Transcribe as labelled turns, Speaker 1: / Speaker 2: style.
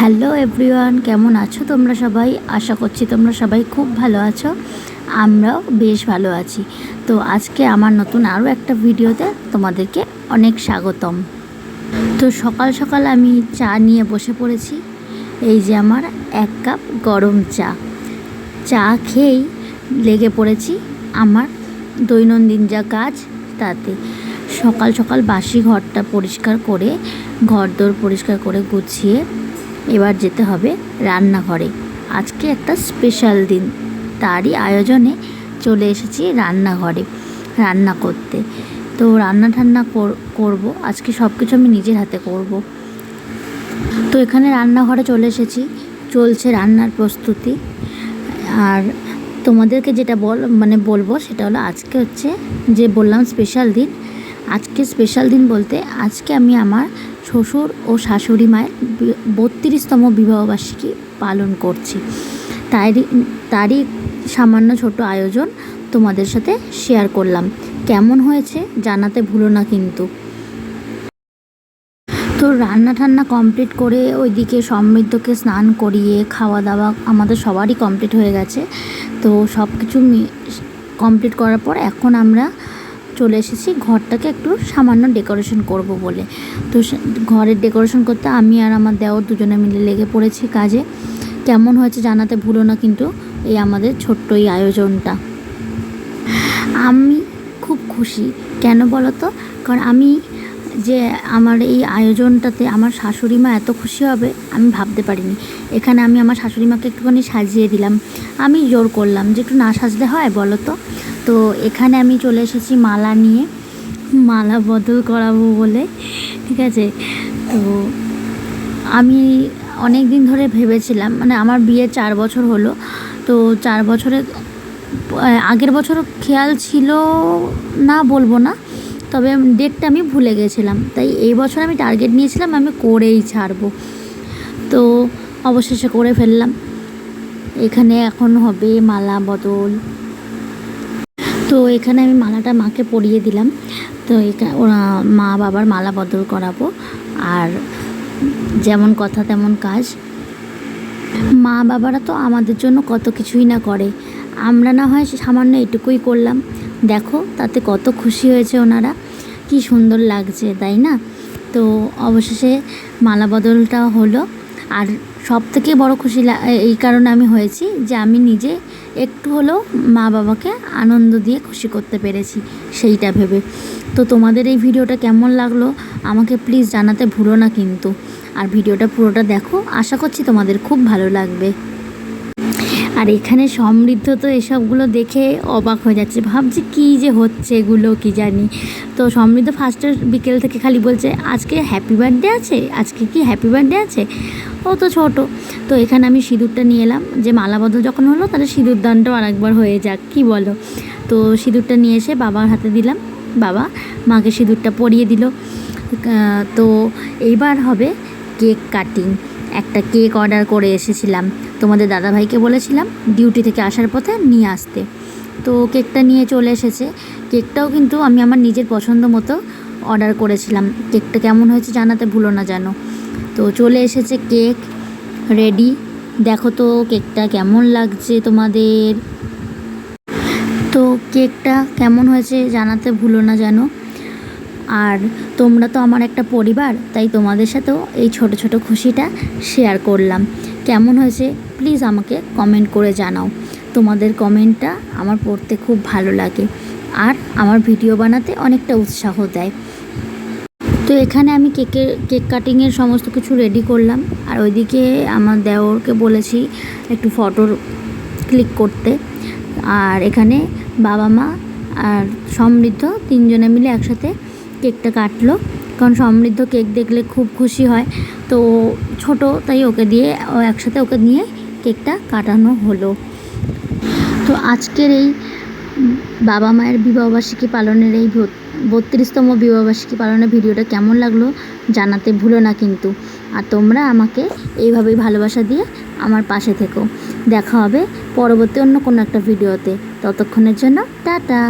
Speaker 1: Hello everyone, কেমন আছো তোমরা সবাই? আশা করছি তোমরা সবাই খুব ভালো আছো। আমরাও বেশ ভালো আছি। তো আজকে আমার নতুন আরও একটা ভিডিওতে তোমাদেরকে অনেক স্বাগতম। তো সকাল সকাল আমি চা নিয়ে বসে পড়েছি। এই যে আমার এক কাপ গরম চা। চা খেয়েই লেগে পড়েছি আমার দৈনন্দিন যা কাজ তাতে। সকাল সকাল বাসি ঘরটা পরিষ্কার করে ঘর দোর পরিষ্কার করে গুছিয়ে এবার যেতে হবে রান্নাঘরে। আজকে একটা স্পেশাল দিন। তারই আয়োজনে চলে এসেছি রান্নাঘরে রান্না করতে। তো রান্না ঠান্না কর- করব। আজকে সব কিছু আমি নিজের হাতে করব। তো এখানে রান্নাঘরে চলে এসেছি। চলছে রান্নার প্রস্তুতি। আর তোমাদেরকে যেটা বল মানে বলব সেটা হলো আজকে হচ্ছে যে বললাম স্পেশাল দিন। আজকে স্পেশাল দিন বলতে আজকে আমি আমার শ্বশুর ও শাশুড়ি মায়ের বত্রিশতম বিবাহবার্ষিকী পালন করছি। তারই তারই সামান্য ছোট আয়োজন তোমাদের সাথে শেয়ার করলাম। কেমন হয়েছে জানাতে ভুলো না কিন্তু। তো রান্না ঠান্না কমপ্লিট করে ওইদিকে সমৃদ্ধকে স্নান করিয়ে খাওয়া দাওয়া আমাদের সবারই কমপ্লিট হয়ে গেছে। তো সব কিছু কমপ্লিট করার পর এখন আমরা চলে এসেছি, ঘরটাকে একটু সামান্য ডেকোরেশন করব বলে। তো ঘরের ডেকোরেশন করতে আমি আর আমার দেওর দুজনে মিলে লেগে পড়েছি কাজে। কেমন হয়েছে জানাতে ভুলো না, কিন্তু এই আমাদের ছোট্ট এই আয়োজনটা। আমি খুব খুশি, কেন বলো তো কারণ আমি যে আমার এই আয়োজনটাতে আমার শাশুড়ি মা এত খুশি হবে, আমি ভাবতে পারিনি। এখানে আমি আমার শাশুড়ি মাকে একটুখানি সাজিয়ে দিলাম। আমি জোর করলাম যে একটু না সাজলে হয় বলো তো তো এখানে আমি চলে এসেছি মালা নিয়ে। মালা বদল করাবো বলে, ঠিক আছে? তো আমি অনেক দিন ধরে ভেবেছিলাম মানে আমার বিয়ে চার বছর হলো, তো চার বছরে আগের বছর খেয়াল ছিল না বলব না, তবে ডেটটা আমি ভুলে গেছিলাম। তাই এই বছর আমি টার্গেট নিয়েছিলাম, আমি করেই ছাড়বো। তো অবশেষে করে ফেললাম। এখানে এখন হবে মালা বদল। তো এখানে আমি মালাটা মাকে পরিয়ে দিলাম। তো ওরা মা বাবার মালা বদল করাবো। আর যেমন কথা তেমন কাজ। মা বাবারা তো আমাদের জন্য কত কিছুই না করে। আমরা না হয় সামান্য এটুকুই করলাম। দেখো, তাতে কত খুশি হয়েছে ওনারা। কি সুন্দর লাগছে, তাই না? তো অবশেষে মালা বদলটা হলো। আর সব থেকে বড় খুশি এই কারণে আমি হয়েছি যে আমি নিজে একটু হলেও মা বাবাকে আনন্দ দিয়ে খুশি করতে পেরেছি, সেইটা ভেবে। তো তোমাদের এই ভিডিওটা কেমন লাগল আমাকে প্লিজ জানাতে ভুলো না কিন্তু। আর ভিডিওটা পুরোটা দেখো, আশা করছি তোমাদের খুব ভালো লাগবে। আর এখানে সমৃদ্ধ তো এসবগুলো দেখে অবাক হয়ে যাচ্ছে, ভাবছি কী যে হচ্ছে এগুলো কি জানি। তো সমৃদ্ধ ফার্স্টের বিকেল থেকে খালি বলছে, আজকে হ্যাপি বার্থডে আছে? আজকে কি হ্যাপি বার্থডে আছে? ও তো ছোটো। তো এখানে আমি সিঁদুরটা নিয়ে এলাম। যে মালা বদল যখন হলো, তাহলে সিঁদুর দানটাও আরেকবার হয়ে যাক, কি বলো? তো সিঁদুরটা নিয়ে এসে বাবার হাতে দিলাম। বাবা মাকে সিঁদুরটা পরিয়ে দিল। তো এইবার হবে কেক কাটিং। একটা কেক অর্ডার করে এসেছিলাম। তোমাদের দাদাভাইকে বলেছিলাম ডিউটি থেকে আসার পথে নিয়ে আসতে। তো কেকটা নিয়ে চলে এসেছে। কেকটাও কিন্তু আমি আমার নিজের পছন্দ মতো অর্ডার করেছিলাম। কেকটা কেমন হয়েছে জানাতে ভুলো না জানো তো চলে এসেছে কেক রেডি। দেখো তো কেকটা কেমন লাগছে তোমাদের। তো কেকটা কেমন হয়েছে জানাতে ভুলো না জানো আর তোমরা তো আমার একটা পরিবার, তাই তোমাদের সাথেও এই ছোট ছোট খুশিটা শেয়ার করলাম। কেমন হয়েছে প্লিজ আমাকে কমেন্ট করে জানাও। তোমাদের কমেন্টটা আমার পড়তে খুব ভালো লাগে। আর আমার ভিডিও বানাতে অনেকটা উৎসাহ দেয়। তো এখানে আমি কেকের, কেক কাটিংয়ের সমস্ত কিছু রেডি করলাম। আর ওইদিকে আমার দেওরকে বলেছি একটু ফটো ক্লিক করতে। আর এখানে বাবা মা আর সমৃদ্ধ তিনজনে মিলে একসাথে কেকটা কাটলো। কারণ সমৃদ্ধ কেক দেখলে খুব খুশি হয়। তো ছোট, তাই ওকে দিয়ে ও একসাথে ওকে নিয়ে কেকটা কাটানো হলো। তো আজকের এই বাবা মায়ের বিবাহবার্ষিকী পালনের এই বত্রিশতম বিবাহবার্ষিকী পালনের ভিডিওটা কেমন লাগল জানাতে ভুলো না কিন্তু। আর তোমরা আমাকে এইভাবেই ভালোবাসা দিয়ে আমার পাশে থেকো। দেখা হবে পরবর্তী অন্য কোনো একটা ভিডিওতে। ততক্ষণের জন্য টাটা।